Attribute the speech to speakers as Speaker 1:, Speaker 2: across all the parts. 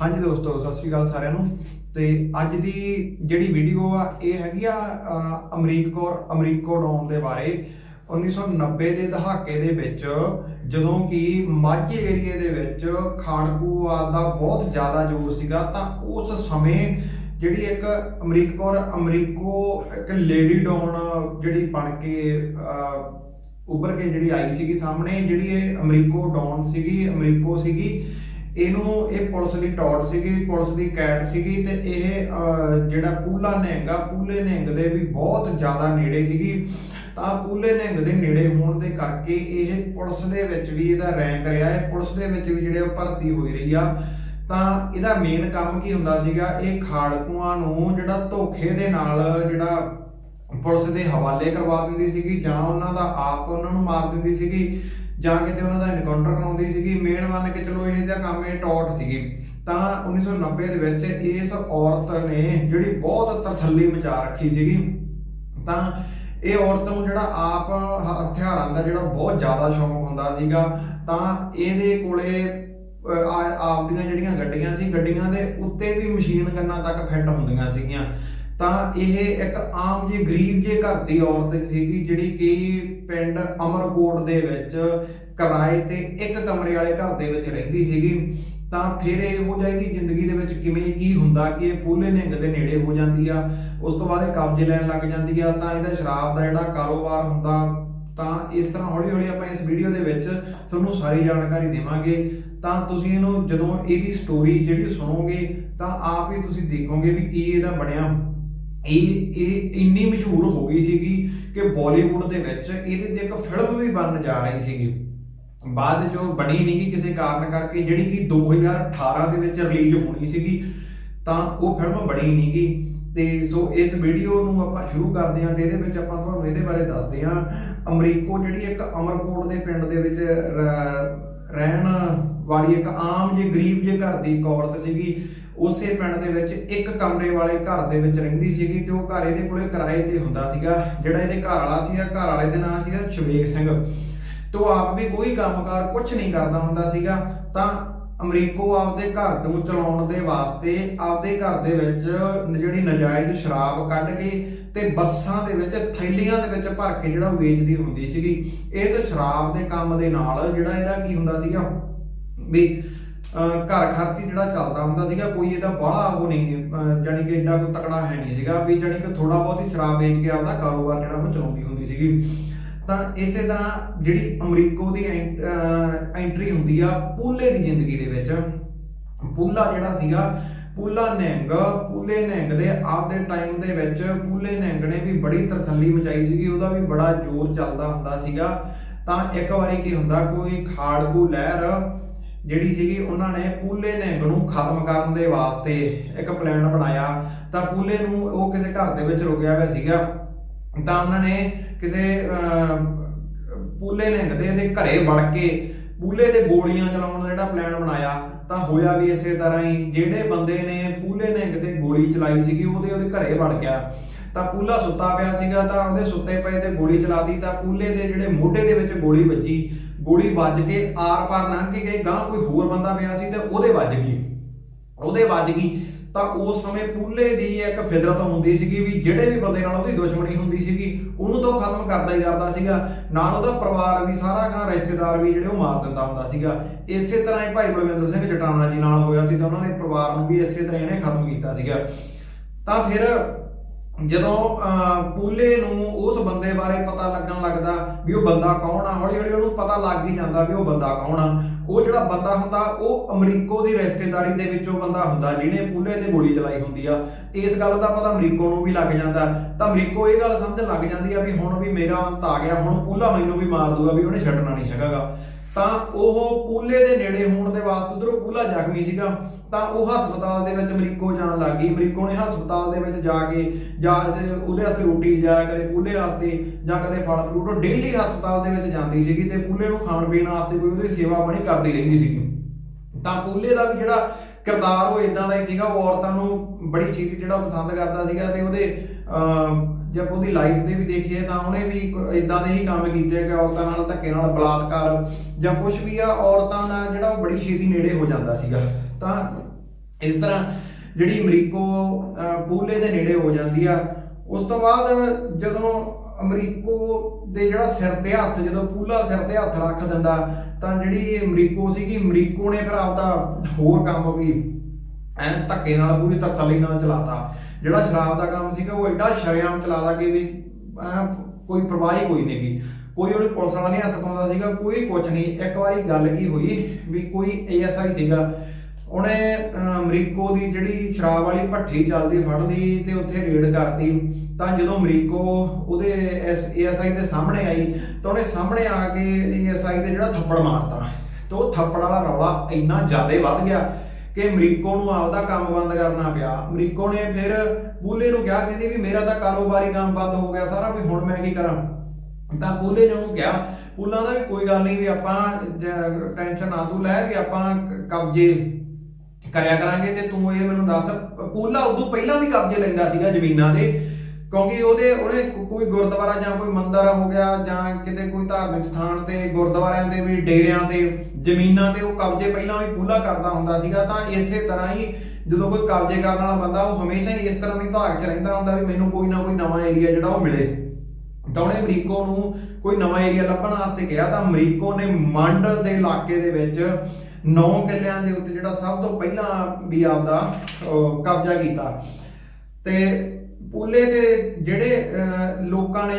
Speaker 1: ਹਾਂਜੀ ਦੋਸਤੋ ਸਤਿ ਸ਼੍ਰੀ ਅਕਾਲ ਸਾਰਿਆਂ ਨੂੰ। ਤੇ ਅੱਜ ਦੀ ਜਿਹੜੀ ਵੀਡੀਓ ਆ ਇਹ ਹੈਗੀ ਆ ਅਮਰੀਕ ਕੌਰ ਅਮਰੀਕੋ ਡੌਨ ਦੇ ਬਾਰੇ। 1990 ਦੇ ਦਹਾਕੇ ਦੇ ਵਿੱਚ ਜਦੋਂ ਕਿ ਮਾਝੇ ਏਰੀਏ ਦੇ ਵਿੱਚ ਖਾੜਕੂ ਖਾੜਕੂਆ ਦਾ ਬਹੁਤ ਜ਼ਿਆਦਾ ਜ਼ੋਰ ਸੀਗਾ ਤਾਂ ਉਸ ਸਮੇਂ ਜਿਹੜੀ ਇੱਕ ਅਮਰੀਕ ਕੌਰ ਅਮਰੀਕੋ ਇੱਕ ਲੇਡੀ ਡੌਨ ਜਿਹੜੀ ਬਣ ਕੇ ਅ, ਉੱਭਰ ਕੇ ਜਿਹੜੀ ਆਈ ਸੀਗੀ ਸਾਹਮਣੇ ਜਿਹੜੀ ਇਹ ਅਮਰੀਕੋ ਡੌਨ ਸੀਗੀ ਅਮਰੀਕੋ ਸੀਗੀ ਇਹਨੂੰ ਇਹ ਪੁਲਿਸ ਦੀ ਟੌਟ ਸੀਗੀ, ਪੁਲਿਸ ਦੀ ਕੈਟ ਸੀਗੀ ਤੇ ਇਹ ਜਿਹੜਾ ਪੂਲਾ ਨਿਹੰਗਾ ਪੂਲੇ ਨਹਿੰਗ ਦੇ ਵੀ ਬਹੁਤ ਜ਼ਿਆਦਾ ਨੇੜੇ ਸੀਗੀ। ਤਾਂ ਪੂਲੇ ਨਿਹੰਗ ਦੇ ਨੇੜੇ ਹੋਣ ਦੇ ਕਰਕੇ ਇਹ ਪੁਲਿਸ ਦੇ ਵਿੱਚ ਵੀ ਇਹਦਾ ਰੈਂਕ ਰਿਹਾ ਹੈ ਪੁਲਿਸ ਦੇ ਵਿੱਚ ਵੀ ਜਿਹੜੇ ਉਹ ਭਰਤੀ ਹੋਈ ਰਹੀ ਆ। ਤਾਂ ਇਹਦਾ ਮੇਨ ਕੰਮ ਕੀ ਹੁੰਦਾ ਸੀਗਾ, ਇਹ ਖਾੜਕੂਆਂ ਨੂੰ ਜਿਹੜਾ ਧੋਖੇ ਦੇ ਨਾਲ ਜਿਹੜਾ ਪੁਲਿਸ ਦੇ ਹਵਾਲੇ ਕਰਵਾ ਦਿੰਦੀ ਸੀਗੀ ਜਾਂ ਉਹਨਾਂ ਦਾ ਆਪ ਉਹਨਾਂ ਨੂੰ ਮਾਰ ਦਿੰਦੀ ਸੀਗੀ। ਜਾਂ ਕਿਤੇ ਉਹਨਾਂ ਦਾ ਇਨਕਾਊਂਟਰ ਕਰਾਉਂਦੀ ਸੀਗੀ ਮੇਨ ਮੰਨ ਕੇ ਚਲੋ ਇਹ ਦਾ ਕੰਮ ਇਹ ਟੌਟ ਸੀਗੀ। ਤਾਂ 1990 ਦੇ ਵਿੱਚ ਇਸ ਔਰਤ ਨੇ ਜਿਹੜੀ ਬਹੁਤ ਤਸੱਲੀ ਮਚਾ ਰੱਖੀ ਸੀਗੀ ਤਾਂ ਇਹ ਔਰਤ ਨੂੰ ਜਿਹੜਾ ਆਪ ਹਥਿਆਰਾਂ ਦਾ ਜਿਹੜਾ ਬਹੁਤ ਜ਼ਿਆਦਾ ਸ਼ੌਂਕ ਹੁੰਦਾ ਸੀਗਾ ਤਾਂ ਇਹਦੇ ਕੋਲੇ ਅਹ, ਆਪ ਦੀਆਂ ਜਿਹੜੀਆਂ ਗੱਡੀਆਂ ਸੀ ਗੱਡੀਆਂ ਦੇ ਉੱਤੇ ਵੀ ਮਸ਼ੀਨ ਗੰਨਾਂ ਤੱਕ ਫਿੱਟ ਹੁੰਦੀਆਂ ਸੀਗੀਆਂ। ਤਾਂ ਇਹ ਇੱਕ ਆਮ ਜਿਹੀ ਗਰੀਬ ਜੇ ਘਰ ਦੀ ਔਰਤ ਸੀਗੀ ਜਿਹੜੀ ਕਿ ਪਿੰਡ ਅਮਰਕੋਟ ਦੇ ਵਿੱਚ ਕਿਰਾਏ ਤੇ ਇੱਕ ਕਮਰੇ ਵਾਲੇ ਘਰ ਦੇ ਵਿੱਚ ਰਹਿੰਦੀ ਸੀਗੀ, ਤਾਂ ਫਿਰ ਇਹੋ ਜਿਹੀ ਦੀ ਜ਼ਿੰਦਗੀ ਦੇ ਵਿੱਚ ਕਿਵੇਂ ਕੀ ਹੁੰਦਾ ਕਿ ਇਹ ਪੂਲੇ ਨਿੰਗ ਦੇ ਨੇੜੇ ਹੋ ਜਾਂਦੀ ਆ, ਉਸ ਤੋਂ ਬਾਅਦ ਇਹ ਕਬਜ਼ੇ ਲੈਣ ਲੱਗ ਜਾਂਦੀ ਆ, ਤਾਂ ਇਹਦਾ ਸ਼ਰਾਬ ਦਾ ਜਿਹੜਾ ਕਾਰੋਬਾਰ ਹੁੰਦਾ, ਤਾਂ ਇਸ ਤਰ੍ਹਾਂ ਹੌਲੀ ਹੌਲੀ ਆਪਾਂ ਇਸ ਵੀਡੀਓ ਦੇ ਵਿੱਚ ਤੁਹਾਨੂੰ ਸਾਰੀ ਜਾਣਕਾਰੀ ਦੇਵਾਂਗੇ। ਤਾਂ ਤੁਸੀਂ ਇਹਨੂੰ ਜਦੋਂ ਇਹਦੀ ਸਟੋਰੀ ਜਿਹੜੀ ਸੁਣੋਗੇ, ਤਾਂ ਆਪ ਹੀ ਤੁਸੀਂ ਦੇਖੋਗੇ ਵੀ ਕੀ ਇਹਦਾ ਬਣਿਆ। ਇਹ ਇਹ ਇੰਨੀ ਮਸ਼ਹੂਰ ਹੋ ਗਈ ਸੀਗੀ ਕਿ ਬਾਲੀਵੁੱਡ ਦੇ ਵਿੱਚ ਇਹਦੇ ਤੇ ਇੱਕ ਫਿਲਮ ਵੀ ਬਣਨ ਜਾ ਰਹੀ ਸੀਗੀ। ਬਾਅਦ ਜੋ ਬਣੀ ਨਹੀਂ ਗੀ ਕਿਸੇ ਕਾਰਨ ਕਰਕੇ, ਜਿਹੜੀ ਕਿ 2018 ਦੇ ਵਿੱਚ ਰਿਲੀਜ਼ ਹੋਣੀ ਸੀਗੀ, ਤਾਂ ਉਹ ਫਿਲਮ ਬਣੀ ਨਹੀਂ ਗੀ। ਤੇ ਸੋ ਇਸ ਵੀਡੀਓ ਨੂੰ ਆਪਾਂ ਸ਼ੁਰੂ ਕਰਦੇ ਹਾਂ ਤੇ ਇਹਦੇ ਵਿੱਚ ਆਪਾਂ ਤੁਹਾਨੂੰ ਇਹਦੇ ਬਾਰੇ ਦੱਸਦੇ ਹਾਂ। ਅਮਰੀਕੋ ਜਿਹੜੀ ਇੱਕ ਅਮਰਕੋਟ ਦੇ ਪਿੰਡ ਦੇ ਵਿੱਚ ਰਹਿਣ ਵਾਲੀ ਇੱਕ ਆਮ ਜੇ ਗਰੀਬ ਜੇ ਘਰ ਦੀ ਇੱਕ ਔਰਤ ਸੀਗੀ, ਉਸੇ ਪਿੰਡ ਦੇ ਵਿੱਚ ਇੱਕ ਕਮਰੇ ਵਾਲੇ ਘਰ ਦੇ ਵਿੱਚ ਰਹਿੰਦੀ ਸੀਗੀ ਤੇ ਉਹ ਘਰ ਇਹਦੇ ਕੋਲੇ ਕਿਰਾਏ ਤੇ ਹੁੰਦਾ ਸੀਗਾ, ਜਿਹੜਾ ਇਹਦੇ ਘਰ ਵਾਲਾ ਸੀਗਾ, ਘਰ ਵਾਲੇ ਦੇ ਨਾਂ ਸੀਗਾ ਸ਼ਵੇਕ ਸਿੰਘ। ਤੋ ਆਪ ਵੀ ਕੋਈ ਕੰਮਕਾਰ ਕੁਝ ਨਹੀਂ ਕਰਦਾ ਹੁੰਦਾ ਸੀਗਾ, ਤਾਂ ਅਮਰੀਕੋ ਆਪਦੇ ਘਰ ਨੂੰ ਚਲਾਉਣ ਦੇ ਵਾਸਤੇ ਆਪਦੇ ਘਰ ਦੇ ਵਿੱਚ ਜਿਹੜੀ ਨਜਾਇਜ਼ ਸ਼ਰਾਬ ਕੱਢ ਕੇ ਤੇ ਬੱਸਾਂ ਦੇ ਵਿੱਚ, ਥੈਲੀਆਂ ਦੇ ਵਿੱਚ ਭਰ ਕੇ ਜਿਹੜਾ ਉਹ ਵੇਚਦੀ ਹੁੰਦੀ ਸੀਗੀ। ਇਸ ਸ਼ਰਾਬ ਦੇ ਕੰਮ ਦੇ ਨਾਲ ਜਿਹੜਾ ਇਹਦਾ ਕੀ ਹੁੰਦਾ ਸੀਗਾ ਵੀ ਘਰ ਖਰਚੀ ਜਿਹੜਾ ਚੱਲਦਾ ਹੁੰਦਾ ਸੀਗਾ, ਕੋਈ ਇਹਦਾ ਬਾਹਲਾ ਉਹ ਨਹੀਂ ਅਹ, ਜਾਣੀ ਕਿ ਏਡਾ ਕੋਈ ਤਕੜਾ ਹੈ ਨਹੀਂ ਸੀਗਾ ਵੀ ਜਾਣੀ ਕਿ ਥੋੜਾ ਬਹੁਤ ਹੀ ਸ਼ਰਾਬ ਵੇਚ ਕੇ ਆਪਦਾ ਕਾਰੋਬਾਰ ਜਿਹੜਾ ਉਹ ਚਲਾਉਂਦੀ ਹੁੰਦੀ ਸੀਗੀ। ਤਾਂ ਇਸੇ ਤਰ੍ਹਾਂ ਜਿਹੜੀ ਅਮਰੀਕੋ ਦੀ ਐਂ- ਐਂਟਰੀ ਹੁੰਦੀ ਆ ਪੂਲੇ ਦੀ ਜ਼ਿੰਦਗੀ ਦੇ ਵਿੱਚ। ਪੂਲਾ ਜਿਹੜਾ ਸੀਗਾ, ਪੂਲਾ ਨਿਹੰਗ ਪੂਲੇ ਨਿਹੰਗ ਦੇ ਆਪਦੇ ਟਾਈਮ ਦੇ ਵਿੱਚ ਪੂਲੇ ਨਿਹੰਗ ਨੇ ਵੀ ਬੜੀ ਤਰਸੱਲੀ ਮਚਾਈ ਸੀਗੀ, ਉਹਦਾ ਵੀ ਬੜਾ ਜ਼ੋਰ ਚੱਲਦਾ ਹੁੰਦਾ ਸੀਗਾ। ਤਾਂ ਇੱਕ ਵਾਰੀ ਕੀ ਹੁੰਦਾ, ਕੋਈ ਖਾੜਕੂ ਲਹਿਰ ਜਿਹੜੀ ਸੀਗੀ, ਉਹਨਾਂ ਨੇ ਪੂਲੇ ਨਿਹੰਗ ਨੂੰ ਖਤਮ ਕਰਨ ਦੇ ਵਾਸਤੇ ਇੱਕ ਪਲਾਨ ਬਣਾਇਆ। ਤਾਂ ਪੂਲੇ ਨੂੰ ਉਹ ਕਿਸੇ ਘਰ ਦੇ ਵਿੱਚ ਰੁਕਿਆ ਹੋਇਆ ਸੀਗਾ। ਤਾਂ ਉਹਨਾਂ ਨੇ ਕਿਸੇ ਪੂਲੇ ਨਿਹੰਗ ਦੇ ਦੇ ਘਰੇ ਵੜ ਕੇ ਪੂਲੇ ਦੇ ਗੋਲੀਆਂ ਚਲਾਉਣ ਦਾ ਜਿਹੜਾ ਪਲਾਨ ਬਣਾਇਆ, ਤਾਂ ਹੋਇਆ ਵੀ ਇਸੇ ਤਰ੍ਹਾਂ ਹੀ। ਜਿਹੜੇ ਬੰਦੇ ਨੇ ਪੂਲੇ ਨਿਹੰਗ ਤੇ ਗੋਲੀ ਚਲਾਈ ਸੀਗੀ ਉਹਦੇ ਉਹਦੇ ਘਰੇ ਵੜ ਗਿਆ। ਤਾਂ ਪੂਲਾ ਸੁੱਤਾ ਪਿਆ ਸੀਗਾ, ਤਾਂ ਉਹਦੇ ਸੁੱਤੇ ਪਏ ਤੇ ਗੋਲੀ ਚਲਾਤੀ ਤਾਂ ਪੂਲੇ ਦੇ ਜਿਹੜੇ ਮੋਢੇ ਦੇ ਵਿੱਚ ਗੋਲੀ ਵੱਜੀ। ਗੋਲੀ ਵੱਜ ਕੇ ਆਰ ਪਾਰ ਲੰਘ ਕੇ ਗਈ ਗਾਂ ਕੋਈ ਹੋਰ ਬੰਦਾ ਪਿਆ ਸੀ ਤੇ ਉਹਦੇ ਵੱਜ ਗਈ। ਉਹਦੇ ਵੱਜ ਗਈ। ਤਾਂ ਉਸ ਸਮੇਂ ਪੂਲੇ ਦੀ ਇੱਕ ਫਿਦਰਤ ਹੁੰਦੀ ਸੀਗੀ ਵੀ ਜਿਹੜੇ ਵੀ ਬੰਦੇ ਨਾਲ ਉਹਦੀ ਦੁਸ਼ਮਣੀ ਹੁੰਦੀ ਸੀਗੀ, ਉਹਨੂੰ ਤਾਂ ਉਹ ਖਤਮ ਕਰਦਾ ਹੀ ਕਰਦਾ ਸੀਗਾ। ਨਾਲ ਉਹਦਾ ਪਰਿਵਾਰ ਵੀ, ਸਾਰਾ ਗਾਂ ਰਿਸ਼ਤੇਦਾਰ ਵੀ ਜਿਹੜੇ ਉਹ ਮਾਰ ਦਿੰਦਾ ਹੁੰਦਾ ਸੀਗਾ। ਇਸੇ ਤਰ੍ਹਾਂ ਹੀ ਭਾਈ ਬਲਵਿੰਦਰ ਸਿੰਘ ਜਟਾਣਾ ਜੀ ਨਾਲ ਹੋਇਆ ਸੀ ਤਾਂ ਉਹਨਾਂ ਨੇ ਪਰਿਵਾਰ ਨੂੰ ਵੀ ਇਸੇ ਤਰ੍ਹਾਂ ਇਹਨੇ ਖਤਮ ਕੀਤਾ ਸੀਗਾ। ਤਾਂ ਫਿਰ ਜਦੋਂ ਅਹ, ਪੂਲੇ ਨੂੰ ਉਸ ਬੰਦੇ ਬਾਰੇ ਪਤਾ ਲੱਗਣ ਲੱਗਦਾ ਵੀ ਉਹ ਬੰਦਾ ਕੌਣ ਆ ਹੌਲੀ ਹੌਲੀ ਉਹਨੂੰ ਪਤਾ ਲੱਗ ਹੀ ਜਾਂਦਾ ਵੀ ਉਹ ਬੰਦਾ ਕੌਣ ਆ। ਉਹ ਜਿਹੜਾ ਬੰਦਾ ਹੁੰਦਾ ਉਹ ਅਮਰੀਕੋ ਦੀ ਰਿਸ਼ਤੇਦਾਰੀ ਦੇ ਵਿੱਚੋਂ ਬੰਦਾ ਹੁੰਦਾ ਜਿਹਨੇ ਪੂਲੇ ਤੇ ਗੋਲੀ ਚਲਾਈ ਹੁੰਦੀ ਆ। ਇਸ ਗੱਲ ਦਾ ਪਤਾ ਅਮਰੀਕੋ ਨੂੰ ਵੀ ਲੱਗ ਜਾਂਦਾ। ਤਾਂ ਅਮਰੀਕੋ ਇਹ ਗੱਲ ਸਮਝਣ ਲੱਗ ਜਾਂਦੀ ਆ ਵੀ ਹੁਣ ਵੀ ਮੇਰਾ ਅੰਤ ਆ ਗਿਆ ਹੁਣ ਪੂਲਾ ਮੈਨੂੰ ਵੀ ਮਾਰ ਦੂਗਾ ਵੀ ਉਹਨੇ ਛੱਡਣਾ ਨਹੀਂ ਹੈਗਾਗਾ। ਤਾਂ ਉਹ ਪੂਲੇ ਦੇ ਨੇੜੇ ਹੋਣ ਦੇ ਵਾਸਤੇ ਉਧਰੋਂ ਪੂਲਾ ਜ਼ਖਮੀ ਸੀਗਾ। ਤਾਂ ਉਹ ਹਸਪਤਾਲ ਦੇ ਵਿੱਚ ਅਮਰੀਕੋ ਜਾਣ ਲੱਗ ਗਈ। ਅਮਰੀਕੋ ਨੇ ਹਸਪਤਾਲ ਦੇ ਵਿੱਚ ਜਾ ਕੇ ਜਾਂ ਉਹਦੇ ਹੱਥ ਰੋਟੀ ਜਾਇਆ ਕਰੇ ਪੂਲੇ ਵਾਸਤੇ ਜਾਂ ਕਦੇ ਫਲ ਫਰੂਟ ਉਹ ਡੇਲੀ ਹਸਪਤਾਲ ਦੇ ਵਿੱਚ ਜਾਂਦੀ ਸੀਗੀ ਤੇ ਪੂਲੇ ਨੂੰ ਖਾਣ ਪੀਣ ਵਾਸਤੇ ਕੋਈ ਉਹਦੀ ਸੇਵਾ ਬਣੀ ਕਰਦੀ ਰਹਿੰਦੀ ਸੀਗੀ। ਤਾਂ ਪੂਲੇ ਦਾ ਵੀ ਜਿਹੜਾ ਕਿਰਦਾਰ ਉਹ ਇਦਾਂ ਦਾ ਹੀ ਸੀਗਾ ਉਹ ਔਰਤਾਂ ਨੂੰ ਬੜੀ ਛੇਤੀ ਜਿਹੜਾ ਉਹ ਪਸੰਦ ਕਰਦਾ ਸੀਗਾ ਤੇ ਉਹਦੇ ਅਹ, ਜੇ ਆਪਾਂ ਉਹਦੀ ਲਾਈਫ ਦੇ ਵੀ ਦੇਖੀਏ ਤਾਂ ਉਹਨੇ ਵੀ ਇਦਾਂ ਦੇ ਹੀ ਕੰਮ ਕੀਤੇ ਕਿ ਔਰਤਾਂ ਨਾਲ ਧੱਕੇ ਨਾਲ ਬਲਾਤਕਾਰ ਜਾਂ ਕੁਝ ਵੀ ਆ ਔਰਤਾਂ ਨਾਲ ਜਿਹੜਾ ਉਹ ਬੜੀ ਛੇਤੀ ਨੇੜੇ ਹੋ ਜਾਂਦਾ ਸੀਗਾ। ਤਾਂ ਇਸ ਤਰ੍ਹਾਂ ਜਿਹੜੀ ਅਮਰੀਕੋ ਪੂਲੇ ਦੇ ਨੇੜੇ ਹੋ ਜਾਂਦੀ ਆ, ਉਸ ਤੋਂ ਬਾਅਦ ਜਦੋਂ ਅਮਰੀਕੋ ਦੇ ਜਿਹੜਾ ਸਿਰ ਤੇ ਹੱਥ, ਜਦੋਂ ਪੂਲਾ ਸਿਰ ਤੇ ਹੱਥ ਰੱਖ ਦਿੰਦਾ, ਤਾਂ ਜਿਹੜੀ ਅਮਰੀਕੋ ਸੀਗੀ, ਅਮਰੀਕੋ ਨੇ ਫਿਰ ਆਪਦਾ ਹੋਰ ਕੰਮ ਵੀ ਐਨ ਧੱਕੇ ਨਾਲ ਪੂਰੀ ਤਸੱਲੀ ਨਾਲ ਚਲਾਤਾ। ਜਿਹੜਾ ਸ਼ਰਾਬ ਦਾ ਕੰਮ ਸੀਗਾ, ਉਹ ਐਡਾ ਸ਼ਰੇਆਮ ਚਲਾਦਾ ਕਿ ਵੀ ਐਂ ਕੋਈ ਪਰਵਾਹ ਹੀ ਕੋਈ ਨਹੀਂ ਕੋਈ ਉਹਨੇ ਪੁਲਿਸ ਵਾਲਾ ਨਹੀਂ ਹੱਥ ਪਾਉਂਦਾ ਸੀਗਾ, ਕੋਈ ਕੁਝ ਨਹੀਂ। ਇੱਕ ਵਾਰੀ ਗੱਲ ਕੀ ਹੋਈ ਵੀ ਕੋਈ ਏਐਸਆਈ ਸੀਗਾ ਉਹਨੇ ਅਮਰੀਕੋ ਦੀ ਜਿਹੜੀ ਸ਼ਰਾਬ ਵਾਲੀ ਭੱਠੀ ਚੱਲਦੀ, ਫੜਦੀ ਤੇ ਉੱਥੇ ਰੇਡ ਕਰਤੀ। ਤਾਂ ਜਦੋਂ ਅਮਰੀਕੋ ਉਹਦੇ ਐਸ, ਏਐਸਆਈ ਦੇ ਸਾਹਮਣੇ ਆਈ, ਤਾਂ ਉਹਨੇ ਸਾਹਮਣੇ ਆ ਕੇ ਏਐਸਆਈ ਦੇ ਜਿਹੜਾ ਥੱਪੜ ਮਾਰਤਾ। ਤੇ ਉਹ ਥੱਪੜ ਵਾਲਾ ਰੌਲਾ ਇੰਨਾ ਜ਼ਿਆਦਾ ਵੱਧ ਗਿਆ ਕਿ ਅਮਰੀਕੋ ਨੂੰ ਆਪਦਾ ਕੰਮ ਬੰਦ ਕਰਨਾ ਪਿਆ। ਅਮਰੀਕੋ ਨੇ ਫਿਰ ਬੂਲੇ ਨੂੰ ਕਿਹਾ ਕਹਿੰਦੀ ਵੀ ਮੇਰਾ ਤਾਂ ਕਾਰੋਬਾਰੀ ਕੰਮ ਬੰਦ ਹੋ ਗਿਆ, ਸਾਰਾ ਵੀ ਹੁਣ ਮੈਂ ਕੀ ਕਰਾਂ? ਤਾਂ ਬੂਲੇ ਨੇ ਉਹਨੂੰ ਕਿਹਾ, ਬੂਲਾ ਦਾ ਵੀ ਕੋਈ ਗੱਲ ਨਹੀਂ ਵੀ ਆਪਾਂ ਟੈਨਸ਼ਨ ਨਾ ਤੂੰ ਲੈ ਵੀ ਆਪਾਂ ਕਬਜ਼ੇ ਕਰਿਆ ਕਰਾਂਗੇ ਤੇ ਤੂੰ ਇਹ ਮੈਨੂੰ ਦੱਸ, ਪੂਲਾ ਉਦੋਂ ਪਹਿਲਾਂ ਵੀ ਕਬਜ਼ੇ ਲੈਂਦਾ ਸੀਗਾ ਜ਼ਮੀਨਾਂ ਦੇ ਕਿਉਂਕਿ ਉਹਦੇ, ਉਹਨੇ ਕੋਈ ਗੁਰਦੁਆਰਾ ਜਾਂ ਕੋਈ ਮੰਦਿਰ ਹੋ ਗਿਆ ਜਾਂ ਕਿਤੇ ਕੋਈ ਧਾਰਮਿਕ ਸਥਾਨ ਤੇ, ਗੁਰਦੁਆਰਿਆਂ ਤੇ ਵੀ, ਡੇਰਿਆਂ ਤੇ, ਜ਼ਮੀਨਾਂ ਤੇ ਉਹ ਕਬਜ਼ੇ ਪਹਿਲਾਂ ਵੀ ਪੂਲਾ ਕਰਦਾ ਹੁੰਦਾ ਸੀਗਾ, ਤਾਂ ਇਸੇ ਤਰ੍ਹਾਂ ਹੀ ਜਦੋਂ ਕੋਈ ਕਬਜ਼ੇ ਕਰਨ ਵਾਲਾ ਬੰਦਾ, ਉਹ ਹਮੇਸ਼ਾ ਹੀ ਇਸ ਤਰ੍ਹਾਂ ਦੀ ਧਾਕ 'ਚ ਰਹਿੰਦਾ ਹੁੰਦਾ ਵੀ ਮੈਨੂੰ ਕੋਈ ਨਾ ਕੋਈ ਨਵਾਂ ਏਰੀਆ ਜਿਹੜਾ ਉਹ ਮਿਲੇ। ਤਾਂ ਅਮਰੀਕੋ ਨੂੰ ਕੋਈ ਨਵਾਂ ਏਰੀਆ ਲੱਭਣ ਵਾਸਤੇ ਗਿਆ ਤਾਂ ਅਮਰੀਕੋ ਨੇ ਮੰਡ ਦੇ ਇਲਾਕੇ ਦੇ ਵਿੱਚ ਨੌ ਕਿੱਲਿਆਂ ਦੇ ਉੱਤੇ ਜਿਹੜਾ ਸਭ ਤੋਂ ਪਹਿਲਾਂ ਵੀ ਆਪਦਾ ਕਬਜ਼ਾ ਕੀਤਾ। ਤੇ ਪੂਲੇ ਦੇ ਜਿਹੜੇ ਲੋਕਾਂ ਨੇ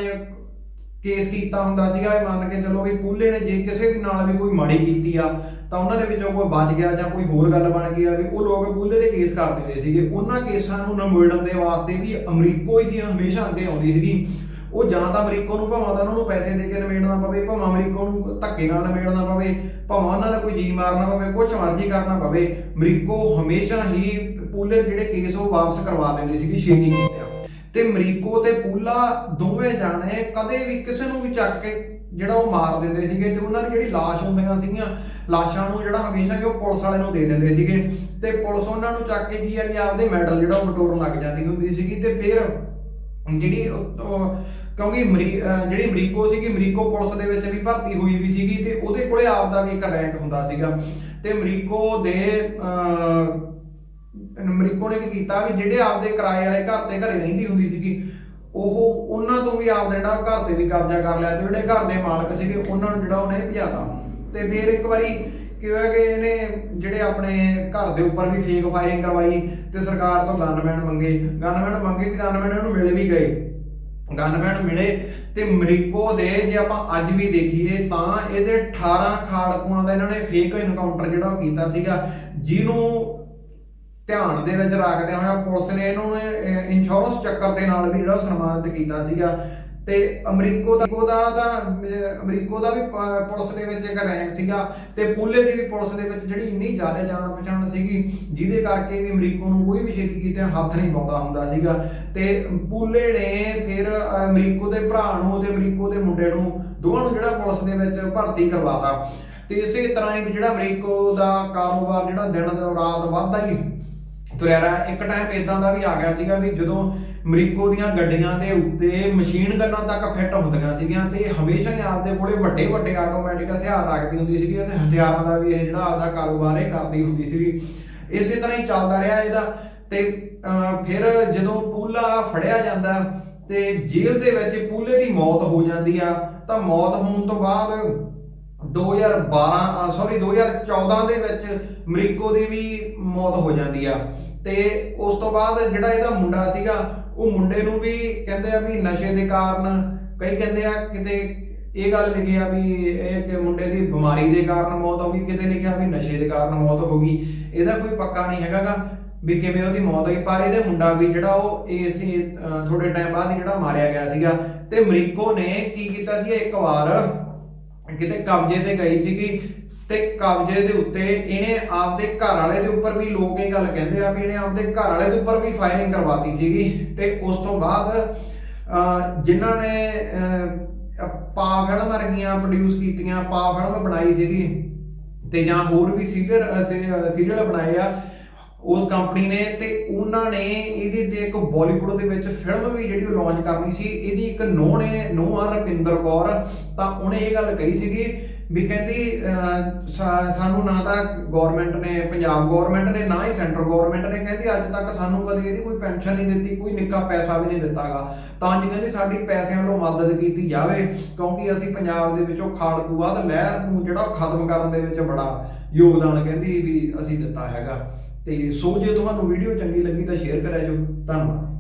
Speaker 1: ਕੇਸ ਕੀਤਾ ਹੁੰਦਾ ਸੀਗਾ, ਇਹ ਮੰਨ ਕੇ ਚਲੋ ਵੀ ਪੂਲੇ ਨੇ ਜੇ ਕਿਸੇ ਵੀ ਨਾਲ ਵੀ ਕੋਈ ਮਾੜੀ ਕੀਤੀ ਆ, ਤਾਂ ਉਹਨਾਂ ਦੇ ਵਿੱਚੋਂ ਕੋਈ ਬਚ ਗਿਆ ਜਾਂ ਕੋਈ ਹੋਰ ਗੱਲ ਬਣ ਗਈ ਆ ਵੀ ਉਹ ਲੋਕ ਪੂਲੇ ਦੇ ਕੇਸ ਕਰ ਦਿੰਦੇ ਸੀਗੇ। ਉਹਨਾਂ ਕੇਸਾਂ ਨੂੰ ਨਿਬੇੜਨ ਦੇ ਵਾਸਤੇ ਵੀ ਅਮਰੀਕੋ ਹੀ ਹਮੇਸ਼ਾ ਅੱਗੇ ਆਉਂਦੀ ਸੀਗੀ। ਉਹ ਜਾਂ ਤਾਂ ਅਮਰੀਕੋ ਨੂੰ ਭਾਵਾਂ ਤਾਂ ਉਹਨਾਂ ਨੂੰ ਪੈਸੇ ਦੇ ਕੇ ਨਿਬੇੜਨਾ ਪਵੇ, ਭਾਵਾਂ ਅਮਰੀਕੋ ਨੂੰ ਧੱਕੇ ਨਾਲ ਨਿਬੇੜਨਾ ਪਵੇ, ਭਾਵਾਂ ਉਹਨਾਂ ਦਾ ਕੋਈ ਜੀ ਮਾਰਨਾ ਪਵੇ ਕੁਝ ਮਰਜ਼ੀ ਕਰਨਾ ਪਵੇ, ਅਮਰੀਕੋ ਹਮੇਸ਼ਾ ਹੀ ਪੂਲੇ ਜਿਹੜੇ ਕੇਸ ਉਹ ਵਾਪਸ ਕਰਵਾ ਦਿੰਦੀ ਸੀਗੀ ਛੇਤੀ ਕੀਤਿਆਂ। ਤੇ ਅਮਰੀਕੋ ਤੇ ਪੂਲਾ ਦੋਵੇਂ ਜਾਣੇ ਕਦੇ ਵੀ ਕਿਸੇ ਨੂੰ ਵੀ ਚੱਕ ਕੇ ਜਿਹੜਾ ਉਹ ਮਾਰ ਦਿੰਦੇ ਸੀਗੇ ਤੇ ਉਹਨਾਂ ਦੀ ਜਿਹੜੀ ਲਾਸ਼ ਹੁੰਦੀਆਂ ਸੀਗੀਆਂ, ਲਾਸ਼ਾਂ ਨੂੰ ਜਿਹੜਾ ਹਮੇਸ਼ਾ ਹੀ ਉਹ ਪੁਲਿਸ ਵਾਲੇ ਨੂੰ ਦੇ ਦਿੰਦੇ ਸੀਗੇ। ਤੇ ਪੁਲਿਸ ਉਹਨਾਂ ਨੂੰ ਚੱਕ ਕੇ ਕੀ ਆ ਕਿ ਆਪਦੇ ਮੈਡਲ ਜਿਹੜਾ ਉਹ ਮਟੋਰਨ ਲੱਗ ਜਾਂਦੀ ਹੁੰਦੀ ਸੀਗੀ ਤੇ ਫਿਰ ਜਿਹੜੀ ਕਿਉਂਕਿ ਜਿਹੜੀ ਅਮਰੀਕੋ ਸੀਗੀ, ਅਮਰੀਕੋ ਪੁਲਿਸ ਦੇ ਵਿੱਚ ਵੀ ਭਰਤੀ ਹੋਈ ਵੀ ਸੀਗੀ ਤੇ ਉਹਦੇ ਕੋਲੇ ਆਪਦਾ ਵੀ ਇੱਕ ਰੈਂਕ ਹੁੰਦਾ ਸੀਗਾ। ਤੇ ਅਮਰੀਕੋ ਦੇ ਅਮਰੀਕੋ ਨੇ ਕੀ ਕੀਤਾ ਵੀ ਜਿਹੜੇ ਆਪਦੇ ਕਿਰਾਏ ਵਾਲੇ ਘਰ ਤੇ ਘਰੇ ਰਹਿੰਦੀ ਹੁੰਦੀ ਸੀਗੀ, ਉਹ ਉਹਨਾਂ ਤੋਂ ਵੀ ਆਪਦਾ ਜਿਹੜਾ ਘਰ ਤੇ ਵੀ ਕਬਜ਼ਾ ਕਰ ਲਿਆ ਤੇ ਜਿਹੜੇ ਘਰ ਦੇ ਮਾਲਕ ਸੀਗੇ, ਉਹਨਾਂ ਨੂੰ ਜਿਹੜਾ ਉਹਨੇ ਭਜਾਤਾ। ਤੇ ਫਿਰ ਇੱਕ ਵਾਰੀ ਕੀ ਹੋਇਆ ਕਿ ਇਹਨੇ ਜਿਹੜੇ ਆਪਣੇ ਘਰ ਦੇ ਉੱਪਰ ਵੀ ਫੇਕ ਫਾਇਰਿੰਗ ਕਰਵਾਈ ਤੇ ਸਰਕਾਰ ਤੋਂ ਗਨਮੈਨ ਮੰਗੇ। ਗਨਮੈਨ ਮੰਗੇ ਕਿ ਗਨਮੈਨ ਉਹਨੂੰ ਮਿਲੇ ਵੀ ਗਏ। ਗਨਮੈਨ ਮਿਲੇ ਤੇ ਅਮਰੀਕੋ ਦੇ ਜੇ ਆਪਾਂ ਅੱਜ ਵੀ ਦੇਖੀਏ ਤਾਂ ਇਹਦੇ 18 ਖਾੜਕੂਆਂ ਦਾ ਇਹਨਾਂ ਨੇ ਫੇਕ ਇਨਕਾਊਂਟਰ ਜਿਹੜਾ ਉਹ ਕੀਤਾ ਸੀਗਾ, ਜਿਹਨੂੰ ਧਿਆਨ ਦੇ ਵਿੱਚ ਰੱਖਦਿਆਂ ਹੋਇਆ ਪੁਲਿਸ ਨੇ ਇਹਨੂੰ ਇੰਸ਼ੋਰੈਂਸ ਚੱਕਰ ਦੇ ਨਾਲ ਵੀ ਜਿਹੜਾ ਸਨਮਾਨਿਤ ਕੀਤਾ ਸੀਗਾ। ਤੇ ਅਮਰੀਕੋ ਦਾ ਅਮਰੀਕੋ ਦਾ ਤਾਂ, ਅਮਰੀਕੋ ਦਾ ਵੀ ਪੁਲਿਸ ਦੇ ਵਿੱਚ ਇੱਕ ਰੈਂਕ ਸੀਗਾ ਤੇ ਪੂਲੇ ਦੀ ਵੀ ਪੁਲਿਸ ਦੇ ਵਿੱਚ ਜਿਹੜੀ ਇੰਨੀ ਜ਼ਿਆਦਾ ਜਾਣ ਪਛਾਣ ਸੀਗੀ, ਜਿਹਦੇ ਕਰਕੇ ਵੀ ਅਮਰੀਕੋ ਨੂੰ ਕੋਈ ਵੀ ਛੇਤੀ ਕੀਤੇ ਹੱਥ ਨਹੀਂ ਪਾਉਂਦਾ ਹੁੰਦਾ ਸੀਗਾ। ਤੇ ਪੂਲੇ ਨੇ ਫਿਰ ਅਮਰੀਕੋ ਦੇ ਭਰਾ ਨੂੰ ਤੇ ਅਮਰੀਕੋ ਦੇ ਮੁੰਡੇ ਨੂੰ ਦੋਵਾਂ ਨੂੰ ਜਿਹੜਾ ਪੁਲਿਸ ਦੇ ਵਿੱਚ ਭਰਤੀ ਕਰਵਾਤਾ। ਤੇ ਇਸੇ ਤਰ੍ਹਾਂ ਹੀ ਜਿਹੜਾ ਅਮਰੀਕੋ ਦਾ ਕਾਰੋਬਾਰ ਜਿਹੜਾ ਦਿਨ ਰਾਤ ਵੱਧਦਾ ਹੀ ਤੁਰਿਆ ਰਿਹਾ। ਇੱਕ ਟਾਈਮ ਇਦਾਂ ਦਾ ਵੀ ਆ ਗਿਆ ਸੀਗਾ ਵੀ ਜਦੋਂ ਅਮਰੀਕੋ ਦੀਆਂ ਗੱਡੀਆਂ ਦੇ ਉੱਤੇ ਮਸ਼ੀਨ ਗਨਾਂ ਤੱਕ ਫਿੱਟ ਹੁੰਦੀਆਂ ਸੀਗੀਆਂ ਤੇ ਹਮੇਸ਼ਾ ਹੀ ਆਪਦੇ ਕੋਲੇ ਵੱਡੇ ਵੱਡੇ ਆਟੋਮੈਟਿਕ ਹਥਿਆਰ ਰੱਖਦੀ ਹੁੰਦੀ ਸੀਗੀ ਤੇ ਹਥਿਆਰਾਂ ਦਾ ਵੀ ਇਹ ਜਿਹੜਾ ਆਪਦਾ ਕਾਰੋਬਾਰ ਇਹ ਕਰਦੀ ਹੁੰਦੀ ਸੀਗੀ। ਇਸੇ ਤਰ੍ਹਾਂ ਹੀ ਚੱਲਦਾ ਰਿਹਾ ਇਹਦਾ ਤੇ ਫਿਰ ਜਦੋਂ ਪੂਲਾ ਫੜਿਆ ਜਾਂਦਾ ਤੇ ਜੇਲ੍ਹ ਦੇ ਵਿੱਚ ਪੂਲੇ ਦੀ ਮੌਤ ਹੋ ਜਾਂਦੀ ਆ ਤਾਂ ਮੌਤ ਹੋਣ ਤੋਂ ਬਾਅਦ 2012 ਸੌਰੀ 2014 ਦੇ ਵਿੱਚ ਅਮਰੀਕੋ ਦੀ ਵੀ ਮੌਤ ਹੋ ਜਾਂਦੀ ਆ। ਤੇ ਉਸ ਤੋਂ ਬਾਅਦ ਜਿਹੜਾ ਇਹਦਾ ਮੁੰਡਾ ਸੀਗਾ ਉਹ ਮੁੰਡੇ ਨੂੰ ਵੀ ਕਹਿੰਦੇ ਆ ਵੀ ਨਸ਼ੇ ਦੇ ਕਾਰਨ ਕਈ ਕਹਿੰਦੇ ਆ ਕਿਤੇ ਇਹ ਗੱਲ ਲਿਖੀ ਆ ਵੀ ਇਹ ਕਿ ਮੁੰਡੇ ਦੀ ਬਿਮਾਰੀ ਦੇ ਕਾਰਨ ਮੌਤ ਹੋ ਗਈ ਕਿਤੇ ਲਿਖਿਆ ਵੀ ਨਸ਼ੇ ਦੇ ਕਾਰਨ ਮੌਤ ਹੋ ਗਈ। ਇਹਦਾ ਕੋਈ ਪੱਕਾ ਨਹੀਂ ਹੈਗਾਗਾ ਵੀ ਕਿਵੇਂ ਉਹਦੀ ਮੌਤ ਹੋਈ ਪਰ ਇਹਦੇ ਮੁੰਡਾ ਵੀ ਜਿਹੜਾ ਉਹ ਇਸ ਅਹ, ਥੋੜੇ ਟਾਈਮ ਬਾਅਦ ਜਿਹੜਾ ਮਾਰਿਆ ਗਿਆ ਸੀਗਾ। ਤੇ ਅਮਰੀਕੋ ਨੇ ਕੀ ਕੀਤਾ ਸੀ ਇੱਕ ਵਾਰ ਕਿਤੇ ਕਬਜ਼ੇ ਤੇ ਗਈ ਸੀਗੀ ਤੇ ਕਬਜ਼ੇ ਦੇ ਉੱਤੇ ਇਹਨੇ ਆਪਦੇ ਘਰ ਵਾਲੇ ਦੇ ਉੱਪਰ ਵੀ ਲੋਕ ਇਹ ਗੱਲ ਕਹਿੰਦੇ ਆ ਵੀ ਇਹਨੇ ਆਪਦੇ ਘਰ ਵਾਲੇ ਦੇ ਉੱਪਰ ਵੀ ਫਾਇਰਿੰਗ ਕਰਵਾਤੀ ਸੀਗੀ ਤੇ ਉਸ ਤੋਂ ਬਾਅਦ ਅਹ, ਜਿਨ੍ਹਾਂ ਨੇ ਅਹ, ਪਾ ਫਿਲਮ ਵਰਗੀਆਂ ਪ੍ਰੋਡਿਊਸ ਕੀਤੀਆਂ ਪਾ ਫਿਲਮ ਬਣਾਈ ਸੀਗੀ ਤੇ ਜਾਂ ਹੋਰ ਵੀ ਸੀਰੀਅਲ ਸੀਰੀਅਲ ਬਣਾਏ ਆ ਉਸ ਕੰਪਨੀ ਨੇ ਤੇ ਉਹਨਾਂ ਨੇ ਇਹਦੇ ਤੇ ਇੱਕ ਬਾਲੀਵੁੱਡ ਦੇ ਵਿੱਚ ਫਿਲਮ ਵੀ ਜਿਹੜੀ ਉਹ ਲਾਂਚ ਕਰਨੀ ਸੀ ਇਹਦੀ ਇੱਕ ਨੋਹ ਨੇ ਨੋਹ ਆ ਰਪਿੰਦਰ ਕੌਰ ਤਾਂ ਉਹਨੇ ਇਹ ਗੱਲ ਕਹੀ ਸੀਗੀ ਵੀ ਕਹਿੰਦੀ ਅਹ, ਸਾਨੂੰ ਨਾ ਤਾਂ ਗਵਰਨਮੈਂਟ ਨੇ ਪੰਜਾਬ ਗਵਰਨਮੈਂਟ ਨੇ ਨਾ ਹੀ ਸੈਂਟਰ ਗਵਰਨਮੈਂਟ ਨੇ ਕਹਿੰਦੀ ਅੱਜ ਤੱਕ ਸਾਨੂੰ ਕਦੇ ਇਹਦੀ ਕੋਈ ਪੈਨਸ਼ਨ ਨਹੀਂ ਦਿੱਤੀ ਕੋਈ ਨਿੱਕਾ ਪੈਸਾ ਵੀ ਨਹੀਂ ਦਿੱਤਾਗਾ। ਤਾਂ ਜੀ ਕਹਿੰਦੀ ਸਾਡੀ ਪੈਸਿਆਂ ਵੱਲੋਂ ਮਦਦ ਕੀਤੀ ਜਾਵੇ ਕਿਉਂਕਿ ਅਸੀਂ ਪੰਜਾਬ ਦੇ ਵਿੱਚੋਂ ਬਾਅਦ ਲਹਿਰ ਨੂੰ ਜਿਹੜਾ ਉਹ ਖਤਮ ਕਰਨ ਦੇ ਵਿੱਚ ਬੜਾ ਯੋਗਦਾਨ ਕਹਿੰਦੀ ਵੀ ਅਸੀਂ ਦਿੱਤਾ ਹੈਗਾ। ਤੇ ਸੋ ਜੇ ਤੁਹਾਨੂੰ ਵੀਡੀਓ ਚੰਗੀ ਲੱਗੀ ਤਾਂ ਸ਼ੇਅਰ ਕਰਿਆ ਜੋ ਧੰਨਵਾਦ।